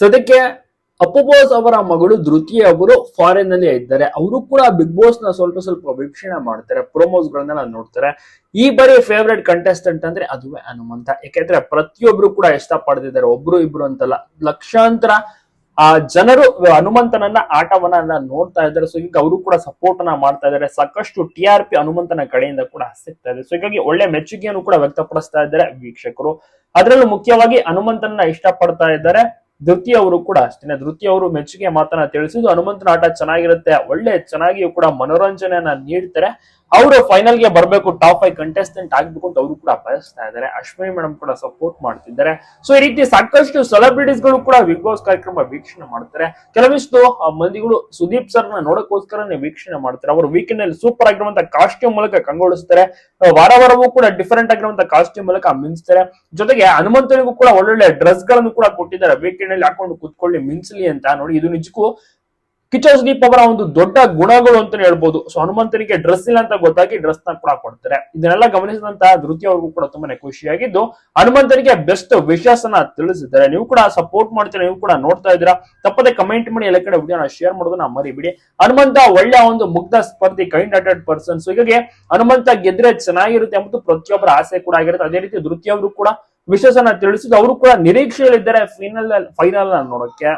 ಸದ್ಯಕ್ಕೆ ಅಪ್ಪು ಬಾಸ್ ಅವರ ಮಗಳು ಧೃತಿ ಅವರು ಫಾರಿನ್ನಲ್ಲಿ ಇದ್ದಾರೆ. ಅವರು ಕೂಡ ಬಿಗ್ ಬಾಸ್ನ ಸ್ವಲ್ಪ ಸ್ವಲ್ಪ ವೀಕ್ಷಣೆ ಮಾಡ್ತಾರೆ. ಪ್ರೋಮೋಸ್ ಗಳನ್ನೆಲ್ಲ ನೋಡ್ತಾರೆ. ಈ ಬಾರಿ ಫೇವರೇಟ್ ಕಂಟೆಸ್ಟೆಂಟ್ ಅಂದ್ರೆ ಅದುವೇ ಹನುಮಂತ. ಯಾಕೆಂದ್ರೆ ಪ್ರತಿಯೊಬ್ರು ಕೂಡ ಇಷ್ಟ ಪಡೆದಿದ್ದಾರೆ ಒಬ್ರು ಇಬ್ರು ಅಂತಲ್ಲ. ಲಕ್ಷಾಂತರ, ಆ, ಜನರು ಹನುಮಂತನನ್ನ ಆಟವನ್ನ ನೋಡ್ತಾ ಇದ್ದಾರೆ. ಸೊ ಈಗ ಅವರು ಕೂಡ ಸಪೋರ್ಟ್ ಅನ್ನ ಮಾಡ್ತಾ ಇದ್ದಾರೆ. ಸಾಕಷ್ಟು ಟಿ ಆರ್ ಪಿ ಹನುಮಂತನ ಕಡೆಯಿಂದ ಕೂಡ ಸಿಗ್ತಾ ಇದೆ. ಸೊ ಹೀಗಾಗಿ ಒಳ್ಳೆ ಮೆಚ್ಚುಗೆಯನ್ನು ಕೂಡ ವ್ಯಕ್ತಪಡಿಸ್ತಾ ಇದ್ದಾರೆ ವೀಕ್ಷಕರು. ಅದರಲ್ಲೂ ಮುಖ್ಯವಾಗಿ ಹನುಮಂತನ ಇಷ್ಟಪಡ್ತಾ ಇದ್ದಾರೆ. ಧೃತಿ ಅವರು ಕೂಡ ಅಷ್ಟೇ ಧೃತಿ ಅವರು ಮೆಚ್ಚುಗೆ ಮಾತನ್ನ ತಿಳಿಸಿದ್ದು ಹನುಮಂತನ ಆಟ ಚೆನ್ನಾಗಿರುತ್ತೆ, ಒಳ್ಳೆ ಚೆನ್ನಾಗಿಯೂ ಕೂಡ ಮನೋರಂಜನೆಯನ್ನ ನೀಡ್ತಾರೆ. ಅವರು ಫೈನಲ್ಗೆ ಬರಬೇಕು ಟಾಪ್ ಫೈವ್ ಕಂಟೆಸ್ಟೆಂಟ್ ಆಗ್ಬೇಕು ಅಂತ ಅವರು ಕೂಡ ಬಯಸ್ತಾ ಇದ್ದಾರೆ ಅಶ್ವಿನಿ ಮೇಡಮ್ ಕೂಡ ಸಪೋರ್ಟ್ ಮಾಡ್ತಿದ್ದಾರೆ. ಸೊ ಈ ರೀತಿ ಸಾಕಷ್ಟು ಸೆಲೆಬ್ರಿಟೀಸ್ಗಳು ಕೂಡ ಬಿಗ್ ಬಾಸ್ ಕಾರ್ಯಕ್ರಮ ವೀಕ್ಷಣೆ ಮಾಡ್ತಾರೆ. ಕೆಲವಿಷ್ಟು ಮಂದಿಗಳು ಸುದೀಪ್ ಸರ್ನ ವೀಕ್ಷಣೆ ಮಾಡ್ತಾರೆ. ಅವರು ವೀಕೆಂಡ್ ಅಲ್ಲಿ ಸೂಪರ್ ಆಗಿರುವಂತ ಕಾಸ್ಟ್ಯೂಮ್ ಮೂಲಕ ಕಂಗೊಳಿಸ್ತಾರೆ. ವಾರ ವಾರವೂ ಕೂಡ ಡಿಫರೆಂಟ್ ಆಗಿರುವಂತ ಕಾಸ್ಟ್ಯೂಮ್ ಮೂಲಕ ಮಿಂಚ್ತಾರೆ. ಜೊತೆಗೆ ಹನುಮಂತನಿಗೂ ಕೂಡ ಒಳ್ಳೊಳ್ಳೆ ಡ್ರೆಸ್ಗಳನ್ನು ಕೂಡ ಕೊಟ್ಟಿದ್ದಾರೆ. ವೀಕೆಂಡ್ ಅಲ್ಲಿ ಹಾಕೊಂಡು ಕುತ್ಕೊಳ್ಳಿ, ಮಿಂಚ್ಲಿ ಅಂತ ನೋಡಿ. ಇದು ನಿಜಕ್ಕೂ ಕಿಚ್ಚ ದೀಪ್ ಅವರ ಒಂದು ದೊಡ್ಡ ಗುಣಗಳು ಅಂತಾನೆ ಹೇಳ್ಬೋದು. ಸೊ ಹನುಮಂತನಿಗೆ ಡ್ರೆಸ್ ಇಲ್ಲ ಅಂತ ಗೊತ್ತಾಗಿ ಡ್ರೆಸ್ನ ಕೂಡ ಕೊಡ್ತಾರೆ. ಇದನ್ನೆಲ್ಲ ಗಮನಿಸಿದಂತಹ ಧೃತಿ ಅವ್ರಿಗೂ ಕೂಡ ತುಂಬಾನೇ ಖುಷಿಯಾಗಿದ್ದು, ಹನುಮಂತನಿಗೆ ಬೆಸ್ಟ್ ಅನ್ನ ತಿಳಿಸಿದ್ದಾರೆ. ನೀವು ಕೂಡ ಸಪೋರ್ಟ್ ಮಾಡ್ತೀರಾ, ನೀವು ಕೂಡ ನೋಡ್ತಾ ಇದ್ದೀರಾ, ತಪ್ಪದೆ ಕಮೆಂಟ್ ಮಾಡಿ, ಎಲ್ಲ ಕಡೆ ವಿಡಿಯೋನ ಶೇರ್ ಮಾಡೋದನ್ನ ಮರಿಬಿಡಿ. ಹನುಮಂತ ಒಳ್ಳೆಯ ಒಂದು ಮುಗ್ಧ ಸ್ಪರ್ಧಿ ಕೈಂಡ್ ಹಾರ್ಟೆಡ್ ಪರ್ಸನ್ ಸೊ ಹೀಗಾಗಿ ಹನುಮಂತ ಗೆದ್ರೆ ಚೆನ್ನಾಗಿರುತ್ತೆ ಎಂಬುದು ಪ್ರತಿಯೊಬ್ಬರ ಆಸೆ ಕೂಡ ಆಗಿರುತ್ತೆ. ಅದೇ ರೀತಿ ಧೃತಿ ಅವರು ಕೂಡ ವಿಶೇಷನ ತಿಳಿಸಿದ್ದು, ಅವರು ಕೂಡ ನಿರೀಕ್ಷೆಯಲ್ಲಿದ್ದಾರೆ ಫೈನಲ್ ಫೈನಲ್ ನೋಡೋಕೆ